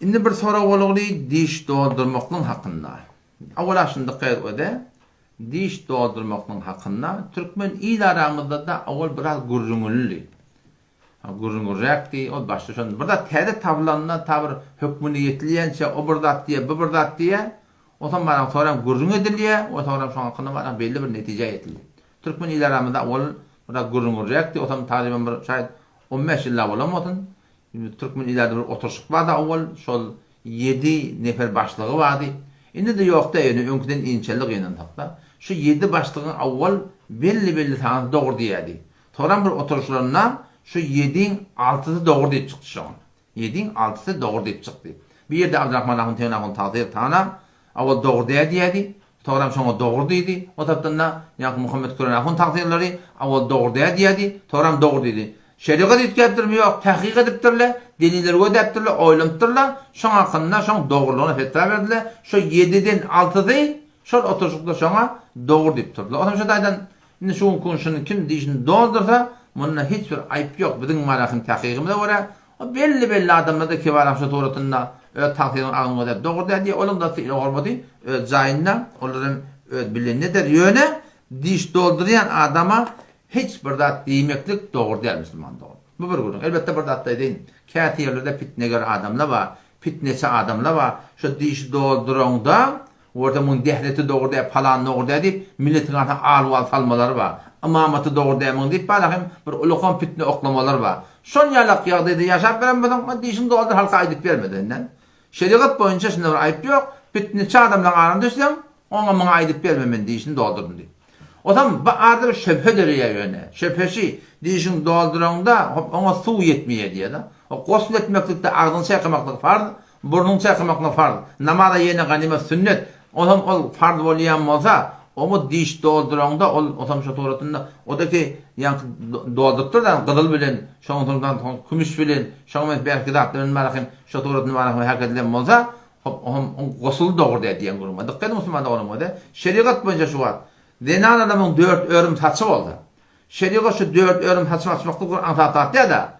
Indi bir sora bolugly diş doldurmaklyň hakynda. Awala şunda gaýr öde diş doldurmaklyň hakynda türkmen il aramyzda da awal biraz gurrunully. Ha gurrunulrakdy, o başda şon birda täze tavlanna tabir hökmüni ýetilýänçe o birda diýe, bu birda diýe, o tamam soram gurrun edilýär, o zaman şoň hakynda baran belli bir netije ýetildi. Türkmen il aramyzda awal birda gurrunulrakdy, o zaman taýdan bir şaýat 15 ýyl bolamotyn. Türkmen ileride bir oturuşuk vardı avval, şol 7 nefer başlığı vardı. Indi de yok da yani önküden inçelik yenen takta. Şu 7 başlığın avval belli belli tanı doğru diyedi. Toran bir oturuşlarına şu 7'in 6'sı doğru deyip çıktı şu an. 7'in 6'sı doğru deyip çıktı. Bir yerde Abdurrahman Ahun Tevin Ahun takdir tana avval doğru diyedi. Toran şoňa doğru dedi. O tapdan da ýa Muhammed Kur'an Ahun takdirleri avval doğru diyedi. Toran doğru dedi. Şeriat etketdirmi yok, tahqiq edipdirler, deliller ödepdirler, oylamtırlar, şoň akynda şoň dogrulygyny fetwa berdiler. Şo 7-den 6-dy şol oturuşykda şoňa dogru durdular. Adam şu daýdan indi şu konşuny kim diýişini doldursa, munda hiç bir aýp ýok. Biziň marahyň tahqiqymyza görä, o belli belli adamlar da ki var şu toratynda ö tahqiqyny agyny dep dogru diýdi. Olam da fiil gormady. Jaýynda olaryň ö bilen nedir ýöne diş doldurýan adama hiç bir zat diýmeklik dogry däl musulman dogry. Bu bir gurun. Elbette bir zat diýin. Käti ýerlerde fitneger adamlar bar, fitnesi adamlar bar. Şu diş dolduranda orada mun dehleti dogry diýip falan dogry diýip milletin ata alwal salmalar bar. Amamatı dogry diýip diýip balahym bir ulukan fitne oklamalar bar. Şon ýalak ýagdaýda ýaşap beren bolan dişin doldur halka aýdyp bermedinden. Şeriat boýunça şunda bir aýp ýok. Fitne adamlar aran düşsem, ona muňa aýdyp bermemen dişini doldurdum diýip. Ba arda bir şebhe deriye yöne. Şebhesi dişin dolduranda ona su yetmeye diye da. O gosl etmeklikte ağzını çaykamaklık farz, burnunu çaykamaklık farz. Namada yeni ganimet sünnet. Zaman ol farz bolýan bolsa, o mu diş dolduranda ol o zaman şu toratında o da ki yani doldurttur da gıdıl bilen, şoň turdan kümüş bilen, şoň belki de atların marakim, şu toratını marakim herkedilen bolsa, hop o gosl doğru diýen gurma. Dikkat musulman da olamadı. Şeriat boyunca şu var. Denan adamın dört örüm saçı oldu. Şeriğa şu dört örüm saçı açmakta kur antatat diye da.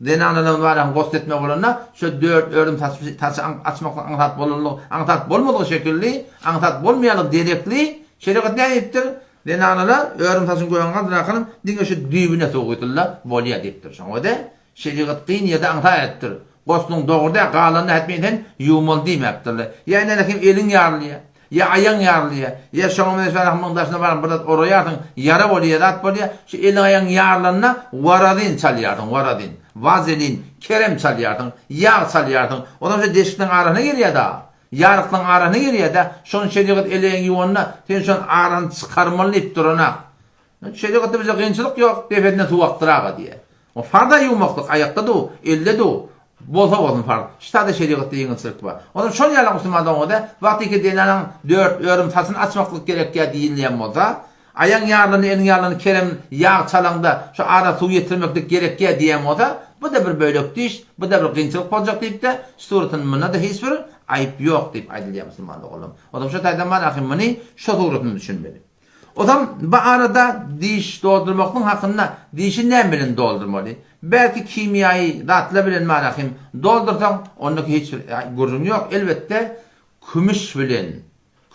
Denan adamın var ya gost etme olana şu dört örüm saçı saçı açmakta antat bolulu antat bolmadığı şekilli antat bolmayalı direkli şeriğa ne ettir? Denan adam örüm saçını koyangan bırakalım dinge şu düğüne soğuytular bolya deyiptir. Şoňa da şeriğa qyn ýa-da antat ettir. Gostun doğruda galanı etmeden yumul diýmekdir. Yani kim elin ýarlýar. Ya ayang yarlıya ya şoňa mesela rahmandaşna bar bir orayatın yara bolýar dat bolýar şu elin ayang yarlanna waradin çalýardın waradin vazelin kerem çalýardın yağ çalýardın ondan sonra deşikden arana girýär da? Yarıkdan arana girýär da? Şoň şeriat elin ýuwanna sen şoň aran çykarmalyp durana şeriatda bize gynçylyk ýok defetne tuwaktyraga diýe o farda ýumaklyk ayakda do elde do bolsa bolsun fark. Ştada şeriat diýen sırk bar. Ondan şol ýaly musulmandan oda wagty ki denanyň 4 örüm tasyny açmaklyk gerek ýa diýilýän bolsa, aýan ýarlyny, elin ýarlyny kerem ýağ çalanda şu ara suw ýetirmeklik gerek ýa diýen bolsa, bu da bir bölek diş, bu da bir gynçylyk boljak diýip de, suratyn mına da hiç bir aýp ýok diýip aýdylýar musulmanlar olam. Odam şu taýdan bar ahim meni şu suratyny düşünmeli. Odam bu arada diş doldurmakyň hakynda dişi näme bilen doldurmaly? belki kimyayı datla bilen marahim doldursan ondaki hiç gurrun yok elbette kümüş bilen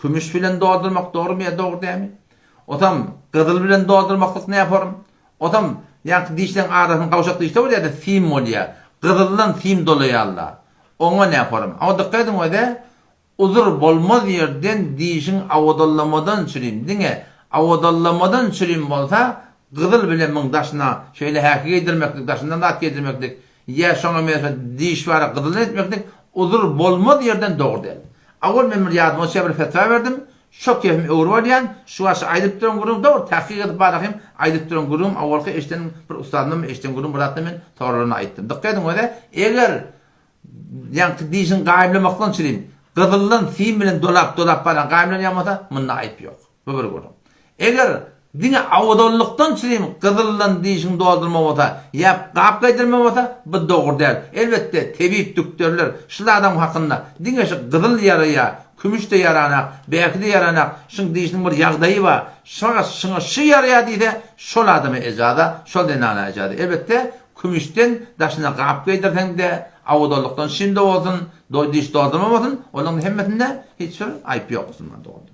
kümüş bilen doldurmak doğru mu ya doğru değil mi? Otam gıdıl bilen doldurmaklık ne yaparım? Otam yani dişten ağrısın kavuşaklı işte var ya da film oluyor. Gıdıldan film doluyor Allah ona ne yaparım? Ama dikkat edin o da uzur bolmaz yerden dişin avadallamadan çüreyim dine avadallamadan çüreyim bolsa gıdıl bilen min daşına şöyle häki gedirmeklik daşından da gedirmeklik ya şoňa mesela diş var gıdıl etmeklik uzur bolmaz yerden doğru değil. Awal men bir şeýle bir fetwa berdim. Şok kefim öwür bolýan, şu aşy aýdyp duran gurum dogry tahqiq edip barahym aýdyp duran gurum awalky eşden bir ustadym eşden gurum biratdy men tograryny aýtdym. Dikkat edin öde eger ýa dişin gaýmlamakdan çyryň gıdıldan film bilen dolap dolap baran gaýmlan ýamata munda aýp ýok. Bu bir gurum. Eger Dine awdallıktan çyrym gydyllan diýişin doldurma bolsa, ýa gap gaýdyrma bolsa, bu dogry däl. Elbetde tebip düktörler şu adam hakynda dine şu gydyl ýaraya, kümüşde ýarana, beýikde ýarana, şuň diýişin bir ýagdaýy bar. Şoňa şoňa şu ýaraya diýde, şol adamy ejada, şol denana ejada. Elbetde kümüşten daşına kap giydirsen de avudoluktan şimdi olsun, do diş doldurma olsun, onun hemmetinde hiç bir ayıp yok doğdu.